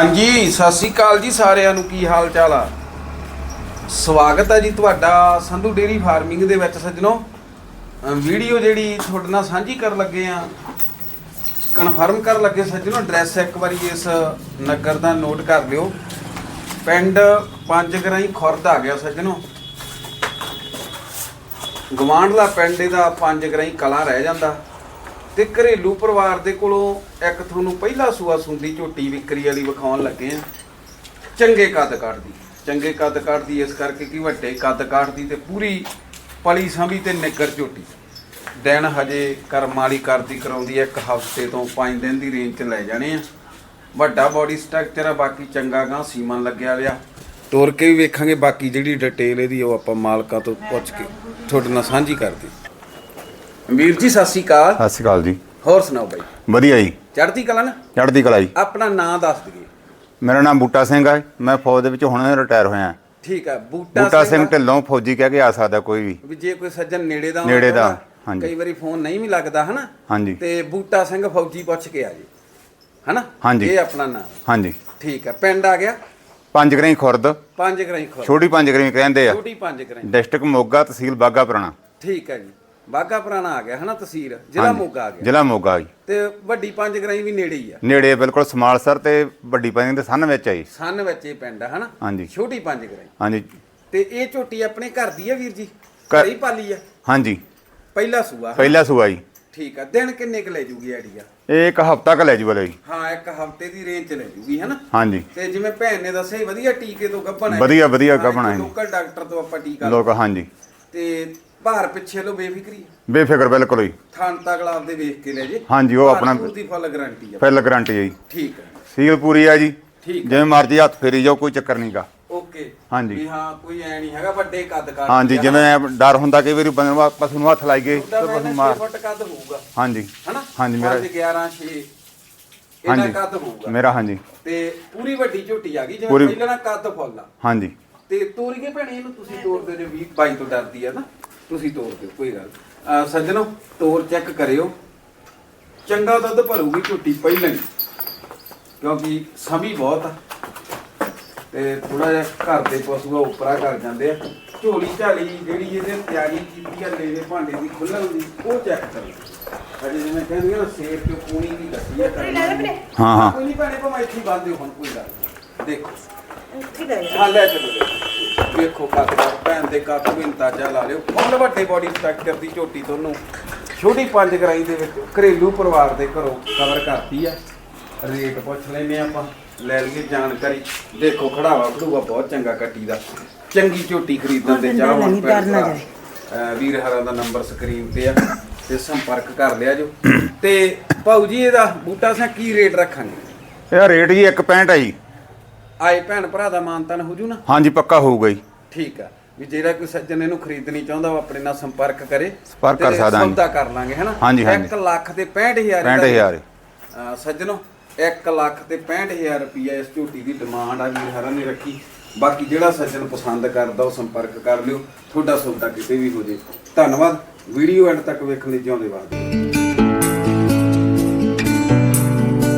ਹਾਂਜੀ, ਸਤਿ ਸ੍ਰੀ ਅਕਾਲ ਜੀ ਸਾਰਿਆਂ ਨੂੰ, ਕੀ ਹਾਲ ਚਾਲ ਆ? ਸਵਾਗਤ ਹੈ ਜੀ ਤੁਹਾਡਾ ਸੰਧੂ ਡੇਰੀ ਫਾਰਮਿੰਗ ਦੇ ਵਿੱਚ ਸੱਜਣੋ। ਵੀਡੀਓ ਜਿਹੜੀ ਤੁਹਾਡੇ ਨਾਲ ਸਾਂਝੀ ਕਰਨ ਲੱਗੇ ਆ, ਕਨਫਰਮ ਕਰਨ ਲੱਗੇ ਸੱਜਣੋ, ਐਡਰੈਸ ਇੱਕ ਵਾਰੀ ਇਸ ਨਗਰ ਦਾ ਨੋਟ ਕਰ ਲਿਓ। ਪਿੰਡ ਪੰਜ ਗਰਾਈ ਖੁਰਦ ਆ ਗਿਆ ਸੱਜਣੋ। ਗਵਾਂਢਲਾ ਪਿੰਡ ਇਹਦਾ ਪੰਜ ਗਰਾਈ ਕਲਾ ਰਹਿ ਜਾਂਦਾ। ਤੇ ਘਰੇਲੂ ਪਰਿਵਾਰ ਦੇ ਕੋਲੋਂ ਇੱਕ ਤੁਹਾਨੂੰ ਪਹਿਲਾ ਸੂਆ ਸੁੰਦੀ ਝੋਟੀ ਵਿਕਰੀ ਵਾਲੀ ਵਿਖਾਉਣ ਲੱਗੇ ਆ। ਚੰਗੇ ਕੱਦ ਕੱਢਦੀ, ਚੰਗੇ ਕੱਦ ਕੱਢਦੀ, ਇਸ ਕਰਕੇ ਕਿ ਵੱਡੇ ਕੱਦ ਕੱਢਦੀ ਤੇ ਪੂਰੀ ਪਲੀ ਸਾਂਭੀ ਤੇ ਨਿੱਗਰ ਝੋਟੀ। ਦਿਨ ਹਜੇ ਕਰਮ ਵਾਲੀ ਕਰਦੀ ਕਰਾਉਂਦੀ ਹੈ ਇੱਕ ਹਫ਼ਤੇ ਤੋਂ 5 ਦਿਨ ਦੀ ਰੇਂਜ 'ਚ ਲੈ ਜਾਣੇ ਆ। ਵੱਡਾ ਬਾਡੀ ਸਟਰਕਚਰ ਆ, ਬਾਕੀ ਚੰਗਾ ਗਾਂ ਸੀਮਨ ਲੱਗਿਆ ਹੋਇਆ। ਤੋਰ ਕੇ ਵੀ ਵੇਖਾਂਗੇ, ਬਾਕੀ ਜਿਹੜੀ ਡਿਟੇਲ ਇਹਦੀ ਉਹ ਆਪਾਂ ਮਾਲਕਾਂ ਤੋਂ ਪੁੱਛ ਕੇ ਤੁਹਾਡੇ ਨਾਲ ਸਾਂਝੀ ਕਰਦੇ ਵੀਰ ਜੀ ਸਤਿ ਸ਼੍ਰੀ ਅਕਾਲ। ਸਤਿ ਸ਼੍ਰੀ ਅਕਾਲ ਜੀ। ਹੋਰ ਸੁਣਾਓ ਬਾਈ? ਵਧੀਆ ਜੀ। ਚੜ੍ਹਦੀ ਕਲਾ ਨਾ? ਚੜ੍ਹਦੀ ਕਲਾ ਜੀ। ਆਪਣਾ ਨਾਂ ਦੱਸ ਦਈਏ। ਮੇਰਾ ਨਾਮ ਬੂਟਾ ਸਿੰਘ ਹੈ ਮੈਂ ਫੌਜ ਦੇ ਵਿੱਚ ਹੁਣੇ ਰਿਟਾਇਰ ਹੋਇਆ। ਠੀਕ ਆ ਬੂਟਾ ਬੂਟਾ ਸਿੰਘ ਢਿੱਲੋਂ ਫੌਜੀ ਕਹਿ ਕੇ ਆ ਸਕਦਾ ਕੋਈ ਵੀ। ਵੀ ਜੇ ਕੋਈ ਸੱਜਣ ਨੇੜੇ ਦਾ ਨੇੜੇ ਦਾ, ਹਾਂਜੀ। ਕਈ ਵਾਰੀ ਫੋਨ ਨਹੀਂ ਵੀ ਲੱਗਦਾ ਹਨਾ? ਹਾਂਜੀ। ਤੇ ਬੂਟਾ ਸਿੰਘ ਫੌਜੀ ਪੁੱਛ ਕੇ ਆ ਜੀ ਹਨਾ? ਹਾਂਜੀ। ਇਹ ਆਪਣਾ ਨਾਮ ਹਾਂਜੀ। ਠੀਕ ਆ ਪਿੰਡ ਆ ਗਿਆ? ਪੰਜ ਗਰਾਈ ਖੁਰਦ। ਪੰਜ ਗਰਾਈ ਖੋਲ ਛੋਟੀ ਪੰਜ ਗਰਾਈ ਕਹਿੰਦੇ ਆ। ਛੋਟੀ ਪੰਜ ਗਰਾਈ। ਡਿਸਟ੍ਰਿਕਟ ਮੋਗਾ ਤਹਿਸੀਲ ਬਾਗਾ ਪੁਰਾਣਾ। ਠੀਕ ਆ ਜੀ। ਬਾਗਾ ਪੁਰਾਣਾ ਆ ਗਿਆ ਹਨਾ ਤਹਿਸੀਲ ਜ਼ਿਲ੍ਹਾ ਮੋਗਾ ਆ ਗਿਆ। ਜ਼ਿਲ੍ਹਾ ਮੋਗਾ ਜੀ। ਤੇ ਵੱਡੀ ਪੰਜ ਗਰਾਈ ਵੀ ਨੇੜੇ ਹੀ ਆ। ਨੇੜੇ ਬਿਲਕੁਲ ਸਮਾਲਸਰ ਤੇ ਵੱਡੀ ਪੰਜ ਦੇ ਸੰਨ ਵਿੱਚ ਆ ਜੀ। ਸੰਨ ਵਿੱਚ ਇਹ ਪਿੰਡ ਆ ਹਨਾ? ਹਾਂਜੀ। ਛੋਟੀ ਪੰਜ ਗਰਾਈ। ਹਾਂਜੀ। ਤੇ ਇਹ ਝੋਟੀ ਆਪਣੇ ਘਰ ਦੀ ਆ ਵੀਰ ਜੀ? ਘਰ- ਹੀ ਪਾਲੀ ਆ? ਹਾਂਜੀ। ਪਹਿਲਾ ਸੂਆ? ਪਹਿਲਾ ਸੂਆ ਜੀ। ਠੀਕ ਆ। ਦਿਨ ਕਿੰਨੇ ਕੁ ਲੈ ਜੂਗੀ ਆਈਡੀਆ ਇਹ ਇੱਕ ਹਫਤਾ ਕ ਲੈ ਜੂ ਜੀ। ਹਾਂ ਇੱਕ ਹਫ਼ਤੇ ਦੀ ਰੇਂਜ ਚ ਲੈ ਜੂਗੀ ਹਨਾ? ਹਾਂਜੀ। ਤੇ ਜਿਵੇਂ ਭੈਣ ਨੇ ਦੱਸਿਆ ਵਧੀਆ ਟੀਕੇ ਤੋਂ ਗੱਭਣ ਹੈ ਵਧੀਆ- ਵਧੀਆ ਗੱਭਣ ਹੈ। ਲੋਕਲ ਡਾਕਟਰ ਤੋਂ ਆਪਾਂ ਟੀਕਾ ਲੋਕ ਹਾਂਜੀ। ਤੇ ਭਾਰ ਪਿੱਛੇ ਲੋ ਬੇਫਿਕਰੀ ਬੇਫਿਕਰ ਬਿਲਕੁਲ ਜੀ। ਥਾਨ ਤਗਲਾ ਆਪਦੇ ਵੇਖ ਕੇ ਲੈ ਜੇ। ਹਾਂਜੀ, ਉਹ ਭਾਰ ਆਪਣਾ- ਭੂਰ ਦੀ ਫੁੱਲ ਗਾਰੰਟੀ ਆ। ਫਿਲ ਗਰੰਟੀ ਹੈ ਜੀ। ਠੀਕ ਹੈ ਸੀਲ ਪੂਰੀ ਆ ਜੀ। ਠੀਕ ਜਿਵੇਂ ਮਰਜ਼ੀ ਹੱਥ ਫੇਰੀ ਜਾਓ ਕੋਈ ਚੱਕਰ ਨਹੀਂਗਾ ਓਕੇ। ਹਾਂਜੀ। ਵੀ ਹਾਂ ਕੋਈ ਐ ਨਹੀਂ ਹੈਗਾ ਵੱਡੇ ਕੱਦ ਕੱਦ ਹਾਂਜੀ ਜਿਵੇਂ ਡਰ ਹੁੰਦਾ ਕਈ ਵਾਰੀ ਬੰਦੇ ਨੂੰ ਪਸ਼ੂ ਨੂੰ ਹੱਥ ਲਾਈ ਗਏ ਤੇ ਪਸ਼ੂ 6 ਮਾਰ ਫੁੱਟ ਕੱਦ ਹੋਊਗਾ। ਹਾਂਜੀ। ਹਨਾ? ਹਾਂਜੀ, ਮੇਰਾ- 11 6 ਇਹਦਾ ਹਾਂਜੀ। ਕੱਦ ਹੋਊਗਾ। ਮੇਰਾ ਹਾਂਜੀ। ਤੇ ਪੂਰੀ ਵੱਡੀ ਝੋਟੀ ਆ ਗਈ ਜਿਵੇਂ ਪੂਰੀ- ਪਹਿਲਾਂ ਨਾ ਕੱਦ ਫੁੱਲ ਆ। ਹਾਂਜੀ। ਤੇ ਤੋਰੀਏ ਭੈਣੇ ਇਹਨੂੰ ਤੁਸੀਂ ਤੋਰਦੇ ਜੇ 20 22 ਤੋਂ ਡਰਦੀ ਆ ਨਾ। ਤੁਸੀਂ ਤੋਰ ਦਿਓ ਕੋਈ ਗੱਲ। ਅਹ ਸੱਜਣੋ ਤੋਰ ਚੈੱਕ ਕਰਿਓ। ਚੰਗਾ ਦੁੱਧ ਭਰੂਗੀ ਝੋਟੀ ਪਹਿਲਾਂ ਹੀ ਕਿਉਂਕਿ ਸਮੀ ਬਹੁਤ ਆ। ਤੇ ਥੋੜਾ ਜਿਹਾ ਘਰ ਦੇ ਪਸ਼ੂ ਆ ਉਪਰਾ ਕਰ ਜਾਂਦੇ ਆ। ਝੋਲੀ ਝਾਲੀ ਜਿਹੜੀ ਇਹਦੇ ਤਿਆਰੀ ਕੀਤੀ ਆ ਲੈਵੇ ਭਾਂਡੇ ਦੀ ਖੁੱਲਣ ਦੀ ਉਹ ਚੈੱਕ ਕਰੋ ਅਜੇ ਜਿਵੇਂ ਕਹਿੰਦੇ ਆ ਨਾ ਤੇ ਪੂਣੀ ਦੀ ਲੱਗੀ ਆ ਕਰਨੀ। ਹਾਂ ਹਾਂ। ਕੋਈ ਨਹੀਂ ਭੈਣੇ ਭਾਵੇਂ ਇੱਥੇ ਹੀ ਬੰਦ ਦਿਓ ਹੁਣ ਕੋਈ ਗੱਲ ਨੀ। ਦੇਖੋ। ਠੀਕ ਹੈ ਹਾਂ ਲੈ ਚਲੋ। ਵੇਖੋ ਦਾ ਭੈਣ ਦੇ ਕੱਦ ਨੂੰ ਅੰਦਾਜ਼ਾ ਲਾ ਲਿਓ। ਫੁੱਲ ਵੱਡੇ ਬਾਡੀ ਸਟਰਕਚਰ ਦੀ ਝੋਟੀ ਤੁਹਾਨੂੰ ਛੋਟੀ ਪੰਜ ਗਰਾਈ ਦੇ ਵਿੱਚ ਘਰੇਲੂ ਪਰਿਵਾਰ ਦੇ ਘਰੋਂ ਕਵਰ ਕਰਤੀ ਆ। ਰੇਟ ਪੁੱਛ ਲੈਨੇ ਆਪਾਂ ਲੈ ਲਈਏ ਜਾਣਕਾਰੀ। ਦੇਖੋ ਖੜਾਵਾ ਖੜੂਵਾ ਬਹੁਤ ਚੰਗਾ ਕੱਟੀ ਦਾ। ਚੰਗੀ ਝੋਟੀ ਖਰੀਦਣ ਦੇ ਚਾਹ ਹੁਣ ਨਹੀਂ, ਡਰ ਨਾ ਭੈਣ ਭਰਾ, ਅਹ ਵੀਰ ਹਰਾਂ ਦਾ ਨੰਬਰ ਸਕਰੀਨ ਤੇ ਆ ਤੇ ਸੰਪਰਕ ਕਰ ਲਿਆ ਜੋ। ਤੇ ਭਾਊ ਜੀ ਇਹਦਾ ਬੂਟਾ ਸਾਂ ਕੀ ਰੇਟ ਰੱਖਾਂਗੇ? ਇਹ ਰੇਟ ਜੀ 1.65 ਹੈ ਜੀ। ਆਏ ਭੈਣ ਭਰਾ ਦਾ ਮਾਨਤਨ ਹੋ ਜੂ ਨਾ? ਹਾਂਜੀ ਪੱਕਾ ਹੋਊਗਾ ਜੀ। ਠੀਕ ਆ। ਵੀ ਜਿਹੜਾ ਕੋਈ ਸੱਜਣ ਇਹਨੂੰ ਖਰੀਦਣੀ ਚਾਹੁੰਦਾ ਉਹ ਆਪਣੇ ਨਾਲ ਸੰਪਰਕ ਕਰੇ। ਸੰਪਰਕ ਕਰ ਤੇ ਸਕਦਾ ਹਾਂਜੀ। ਸੌਦਾ ਕਰ ਲਾਂਗੇ ਹੈਨਾ? ਹਾਂਜੀ, ਹਾਂਜੀ। 1 ਲੱਖ ਤੇ 65000 65000 ਅਹ ਸੱਜਣੋ 1 ਲੱਖ ਤੇ 65000 ਰੁਪਈਆ ਇਸ ਝੋਟੀ ਦੀ ਡਿਮਾਂਡ ਆ ਵੀਰ ਹਰਾਂ ਨੇ ਰੱਖੀ। ਬਾਕੀ ਜਿਹੜਾ ਸੱਜਣ ਪਸੰਦ ਕਰਦਾ ਉਹ ਸੰਪਰਕ ਕਰ ਲਿਓ। ਤੁਹਾਡਾ ਸੌਦਾ ਕਿਤੇ ਵੀ ਹੋ ਜੇ। ਧੰਨਵਾਦ। ਵੀਡੀਓ ਐਂਡ ਤੱਕ ਵੇਖਣ ਲਈ ਜਿਉਂਦੇ ਵਾਸਤੇ